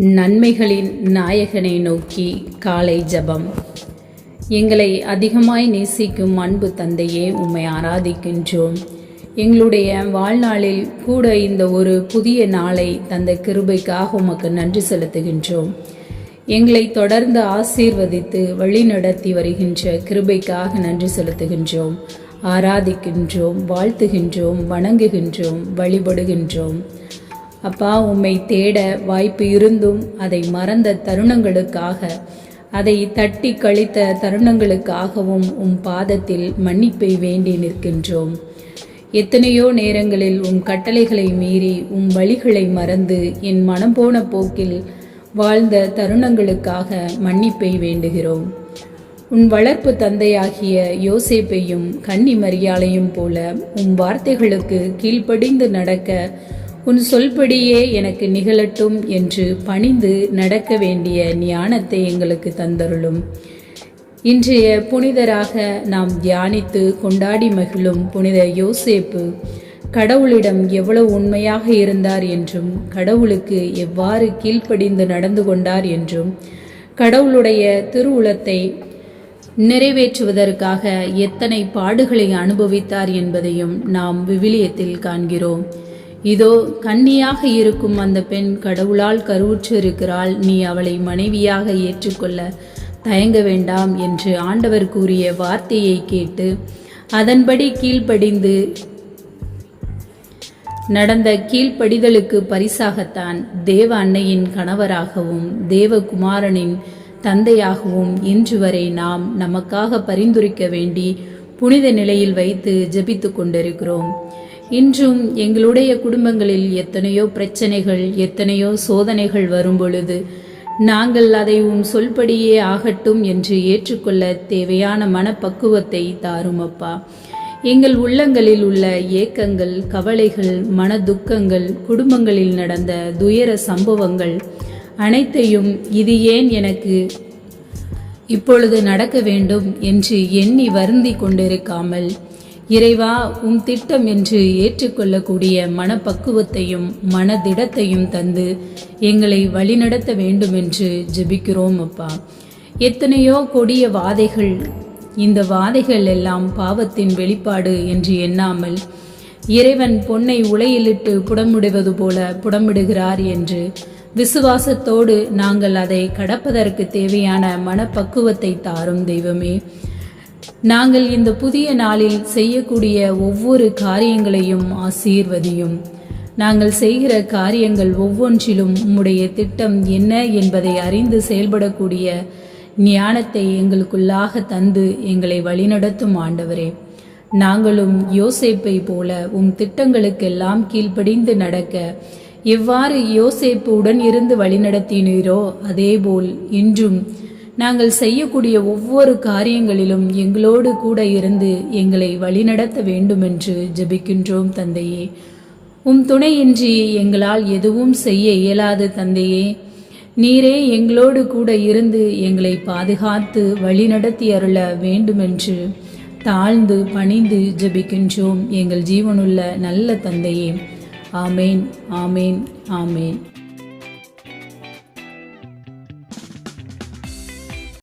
நன்மைகளின் நாயகனை நோக்கி காலை ஜெபம். எங்களை அதிகமாய் நேசிக்கும் அன்பு தந்தையே உம்மை ஆராதிக்கின்றோம். எங்களுடைய வாழ்நாளில் கூட இந்த ஒரு புதிய நாளை தந்த கிருபைக்காக உமக்கு நன்றி செலுத்துகின்றோம். எங்களை தொடர்ந்து ஆசீர்வதித்து வழிநடத்தி வருகின்ற கிருபைக்காக நன்றி செலுத்துகின்றோம். ஆராதிக்கின்றோம் வாழ்த்துகின்றோம் வணங்குகின்றோம் வழிபடுகின்றோம். அப்பா உம்மை தேட வாய்ப்பு இருந்தும் அதை மறந்த தருணங்களுக்காக அதை தட்டி கழித்த தருணங்களுக்காகவும் உம் பாதத்தில் மன்னிப்பை வேண்டி நிற்கின்றோம். எத்தனையோ நேரங்களில் உம் கட்டளைகளை மீறி உம் வழிகளை மறந்து என் மனம் போன போக்கில் வாழ்ந்த தருணங்களுக்காக மன்னிப்பை வேண்டுகிறோம். உன் வளர்ப்பு தந்தையாகிய யோசேப்பையும் கன்னி மரியாளையும் போல உன் வார்த்தைகளுக்கு கீழ்ப்படிந்து நடக்க உன் சொல்படியே எனக்கு நிகழட்டும் என்று பணிந்து நடக்க வேண்டிய ஞானத்தை எங்களுக்கு தந்தருளும். இன்றைய புனிதராக நாம் தியானித்து கொண்டாடி மகிழும் புனித யோசேப்பு கடவுளிடம் எவ்வளவு உண்மையாக இருந்தார் என்றும் கடவுளுக்கு எவ்வாறு கீழ்ப்படிந்து நடந்து கொண்டார் என்றும் கடவுளுடைய திருவுளத்தை நிறைவேற்றுவதற்காக எத்தனை பாடுகளை அனுபவித்தார் என்பதையும் நாம் விவிலியத்தில் காண்கிறோம். இதோ கன்னியாக இருக்கும் அந்த பெண் கடவுளால் கருவுற்று இருக்கிறாள் நீ அவளை மனைவியாக ஏற்றுக்கொள்ள தயங்க வேண்டாம் என்று ஆண்டவர் கூறிய வார்த்தையை கேட்டு அதன்படி கீழ்ப்படிந்து நடந்த கீழ்ப்படிதலுக்கு பரிசாகத்தான் தேவ அன்னையின் கணவராகவும் தேவகுமாரனின் தந்தையாகவும் இன்று வரை நாம் நமக்காக பரிந்துரைக்க வேண்டி புனித நிலையில் வைத்து ஜெபித்துக் கொண்டிருக்கிறோம். இன்றும் எங்களுடைய குடும்பங்களில் எத்தனையோ பிரச்சனைகள் எத்தனையோ சோதனைகள் வரும் பொழுது நாங்கள் அதை உன் சொல்படியே ஆகட்டும் என்று ஏற்றுக்கொள்ள தேவையான மனப்பக்குவத்தை தாரும் அப்பா எங்கள் உள்ளங்களில் உள்ள ஏக்கங்கள் கவலைகள் மனதுக்கங்கள் குடும்பங்களில் நடந்த துயர சம்பவங்கள் அனைத்தையும் இது ஏன் எனக்கு இப்பொழுது நடக்க வேண்டும் என்று எண்ணி வருந்தி கொண்டிருக்காமல் இறைவா உம் திட்டம் என்று ஏற்றுக்கொள்ளக்கூடிய மனப்பக்குவத்தையும் மனதிடத்தையும் தந்து எங்களை வழிநடத்த வேண்டும் என்று ஜெபிக்கிறோம் அப்பா. எத்தனையோ கொடிய வாதைகள் இந்த வாதைகள் எல்லாம் பாவத்தின் வெளிப்பாடு என்று எண்ணாமல் இறைவன் பொன்னை உலையிலிட்டு புடமிடுவது போல புடமிடுகிறார் என்று விசுவாசத்தோடு நாங்கள் அதை கடப்பதற்கு தேவையான மனப்பக்குவத்தை தாரும் தெய்வமே. நாங்கள் இந்த புதிய நாளில் செய்யக்கூடிய ஒவ்வொரு காரியங்களையும் ஆசீர்வதியும். நாங்கள் செய்கிற காரியங்கள் ஒவ்வொன்றிலும் உம்முடைய திட்டம் என்ன என்பதை அறிந்து செயல்படக்கூடிய ஞானத்தை எங்களுக்குள்ளாக தந்து எங்களை வழிநடத்தும் ஆண்டவரே. நாங்களும் யோசேப்பை போல உம் திட்டங்களுக்கெல்லாம் கீழ்ப்படிந்து நடக்க எவ்வாறு யோசேப்பு உடன் இருந்து வழிநடத்தினீரோ அதேபோல் இன்றும் நாங்கள் செய்யக்கூடிய ஒவ்வொரு காரியங்களிலும் எங்களோடு கூட இருந்து எங்களை வழிநடத்த வேண்டுமென்று ஜெபிக்கின்றோம் தந்தையே. உம் துணையின்றி எங்களால் எதுவும் செய்ய இயலாது தந்தையே. நீரே எங்களோடு கூட இருந்து எங்களை பாதுகாத்து வழிநடத்தி அருள வேண்டுமென்று தாழ்ந்து பணிந்து ஜெபிக்கின்றோம். எங்கள் ஜீவனுள்ள நல்ல தந்தையே. ஆமேன் ஆமேன் ஆமேன்.